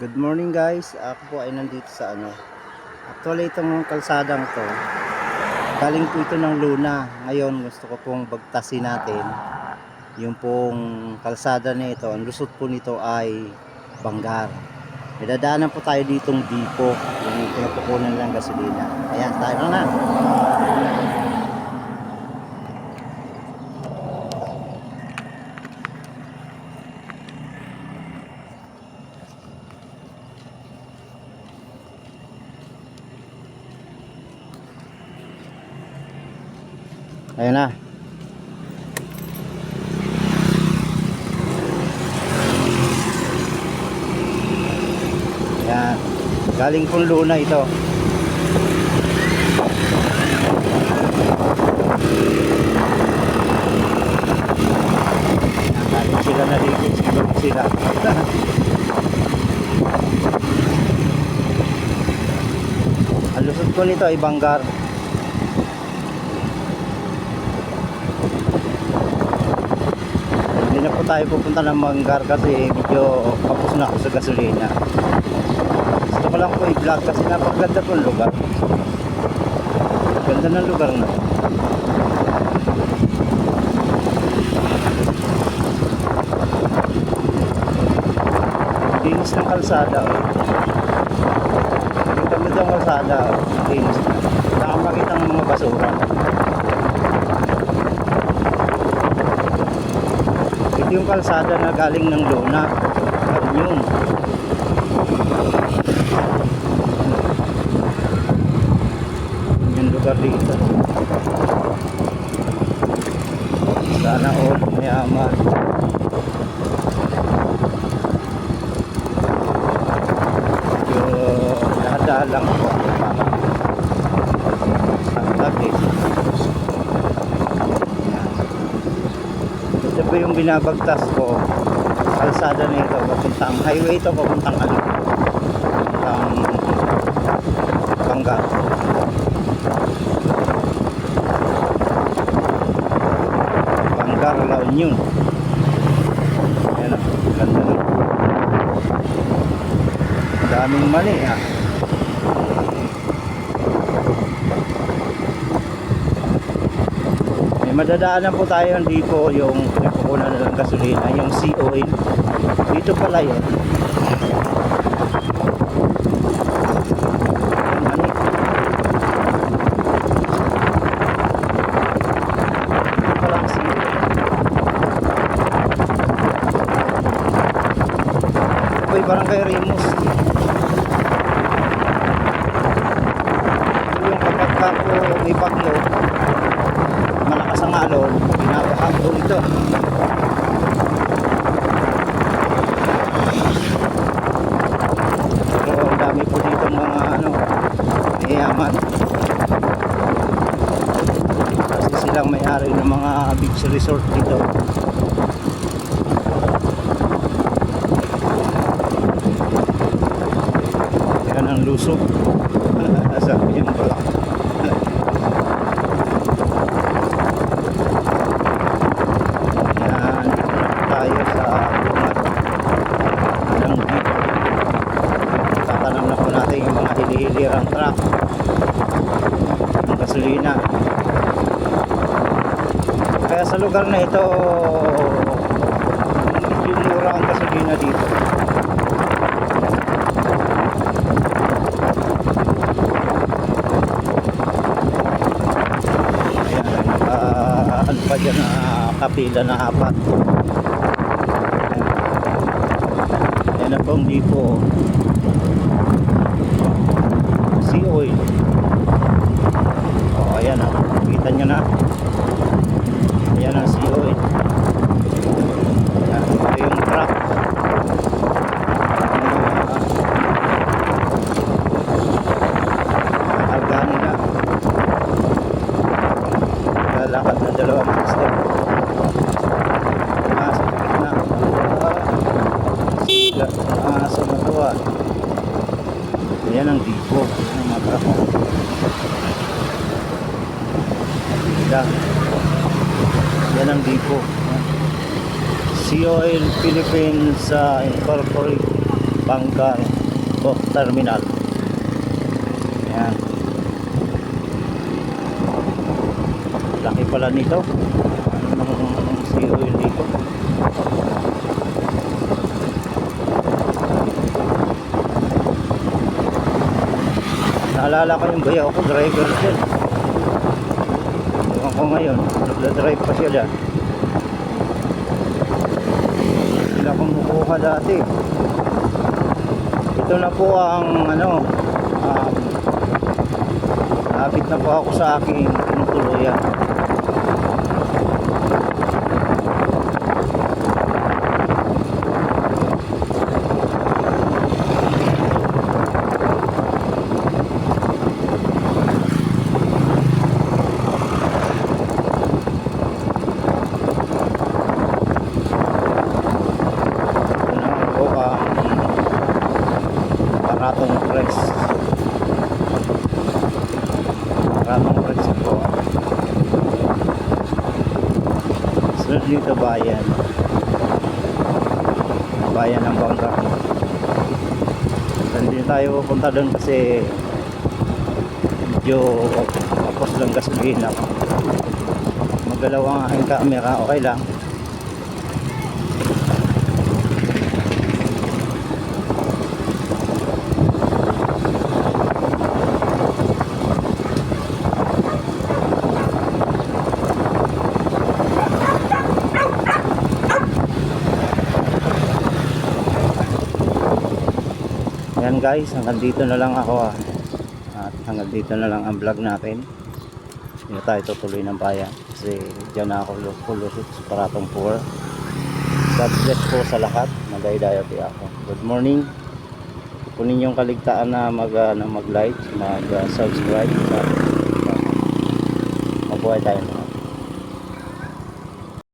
Good morning guys. Ako po ay nandito sa ano. Actually itong kalsadang to. Galing po ito ng Luna. Ngayon gusto ko pong bagtasin natin. Yung pong kalsada nito. Ang lusot po nito ay Banggar. May dadaanan po tayo ditong Dipo. Yung pinapukunan ng gasolina. Ayan, tayo na na. Ayan na. Yan. Galing pong luna ito. Galing sila naligid siguro sila. Ang lusot ko nito ay Banggar. Hindi na po tayo pupunta ng Manggar kasi medyo kapos na ako sa gasolina. Gusto ko lang po i-vlog kasi napakaganda po ang lugar. Ganda ng lugar na. Linis ng kalsada. Oh. Ang ganda ng kalsada. Oh. Linis na. Nakamakita ng mga basura. Yung kalsada na galing ng. Galing yun. Yung lugar dito. Sana all mayaman. Medyo dahan lang po. Ang tagis. Yan. Ito po yung binabagtas ko. Kalsada na ito, papuntang highway ito, papuntang ano, papuntang Bangga. Bangga, La Union. Ganda na. Daming mali ha. May madadaanan po tayo dito yung pinapukunan ng gasolina, yung sea oil. Dito pala yun. Mani. Dito pala ang sea oil. Ito po yung barangay Rimus. Ito yung kapag ka po may bagyo, po ito. Pero ang dami po dito mga ano, mayayaman. Kasi silang may-ari ng mga beach resort dito. Yan ang lusok. Sabi yung pala. Yan, tayo sa bungat ng jeep. Tatanong na po natin yung mga hili-hilirang truck ng gasolina. Kaya sa lugar na ito, medyo mura ang gasolina dito. Ayan, ano pa dyan na kapila na apat. Ayan. Na pong dipo. Sea oil. O, ayan na. Kita nyo na. Ayan ang sea oil. Ayan, ito yung truck. Mga karga nila. Lalakad na dalawang step. Ah, sa gitna. Ah, ah, sa matuwa. Ayan ang dipo ng mga truck. Yan. Yan ang dipo. Sea Philippines uh, Incorporated. Bangkang Box Terminal. Ayan. Laki pala nito. Nang sea oil dito? Naalala ko yung bayaw ko, driver dyan. Ngayon, nagda-drive pa dyan. Sila kumukuha dati. Ito na po ang ano, um, lapit na po ako sa aking tinutuluyan. Ito na po ang Paratong Press. Paratong Press po. Dito bayan. Bayan ng Bangka. Hindi tayo pupunta doon kasi medyo tapos lang gasolina. Magalaw ang aking camera, okay lang. Yan guys, hanggang dito na lang ako ah. At hanggang dito na lang ang vlog natin. Hindi na tayo tutuloy ng bayan. Kasi dyan na ako lulusot sa Paratong 4. God bless po sa lahat. Magay-dayati ako. Good morning. Kunin yung kaligtaan na mag, uh, na mag-like, mag-subscribe. Mabuhay tayo.